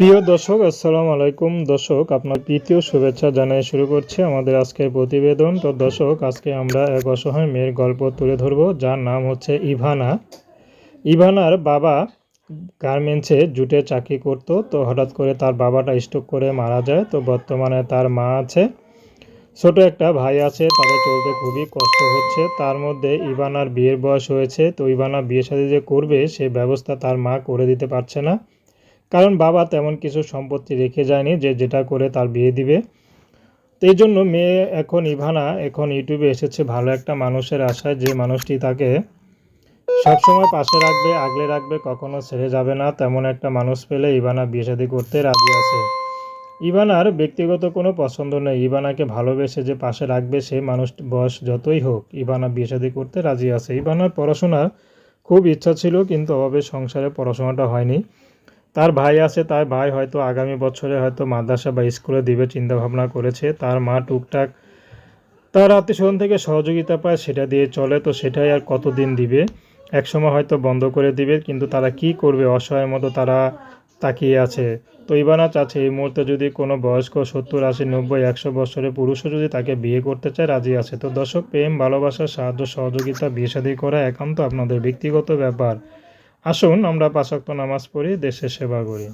প্রিয় দর্শক, আসসালামু আলাইকুম। দর্শক, আপনার তৃতীয় শুভেচ্ছা জানিয়ে শুরু করছি আমাদের আজকের প্রতিবেদন। তো দর্শক, আজকে আমরা এক অসহায় মেয়ের গল্প তুলে ধরব, যার নাম হচ্ছে ইভানা। ইভানার বাবা গার্মেন্টসে জুটে চাকরি করত, তো হঠাৎ করে তার বাবাটা স্ট্রোক করে মারা যায়। তো বর্তমানে তার মা আছে। ছোট একটা ভাই আছে, তাদের চলতে খুবই কষ্ট হচ্ছে। তার মধ্যে ইভানার বিয়ের বয়স হয়েছে, তো ইভানা বিয়ে সাথে যে করবে, সে ব্যবস্থা তার মা করে দিতে পারছে না। কারণ বাবা তেমন কিছু সম্পত্তি রেখে যায়নি যে যেটা করে তার বিয়ে দিবে। তো এই জন্য মেয়ে এখন ইভানা এখন ইউটিউবে এসেছে ভালো একটা মানুষের আশায় যে মানুষটি তাকে সবসময় পাশে রাখবে, আগলে রাখবে, কখনো ছেড়ে যাবে না। তেমন একটা মানুষ পেলে ইভানা বিয়ে শাদী করতে রাজি আছে। ইভানার ব্যক্তিগত কোনো পছন্দ নেই। ইভানাকে ভালোবেসে যে পাশে রাখবে সে মানুষ বয়স যতই হোক, ইভানা বিয়ে শাদী করতে রাজি আছে। ইভানার পড়াশোনা খুব ইচ্ছা ছিল, কিন্তু অভাবে সংসারে পড়াশোনাটা হয়নি। তার ভাই আছে, তার ভাই হয়তো আগামী বছরে হয়তো মাদ্রাসা বা স্কুলে দিবে চিন্তা ভাবনা করেছে। তার মা টুকটাক তার আত্মীয়স্বজন থেকে সহযোগিতা পায়, সেটা দিয়ে চলে। তো সেটাই আর কতদিন দিবে? একসময় হয়তো বন্ধ করে দিবে, কিন্তু তারা কি করবে? অসহায় মতো তারা তাকিয়ে আছে। তো ইবানা চাচ্ছে, এই মুহূর্তে যদি কোনো বয়স্ক সত্তর, আশি, নব্বই, একশো বছরের পুরুষও যদি তাকে বিয়ে করতে চায়, রাজি আছে। তো দর্শক, প্রেম, ভালোবাসা, সাহায্য, সহযোগিতা, বিয়ে শাদী করা একান্ত আপনাদের ব্যক্তিগত ব্যাপার। আসুন আমরা পাঁচক্ত নামাজ পড়ি দেশে সেবা করি।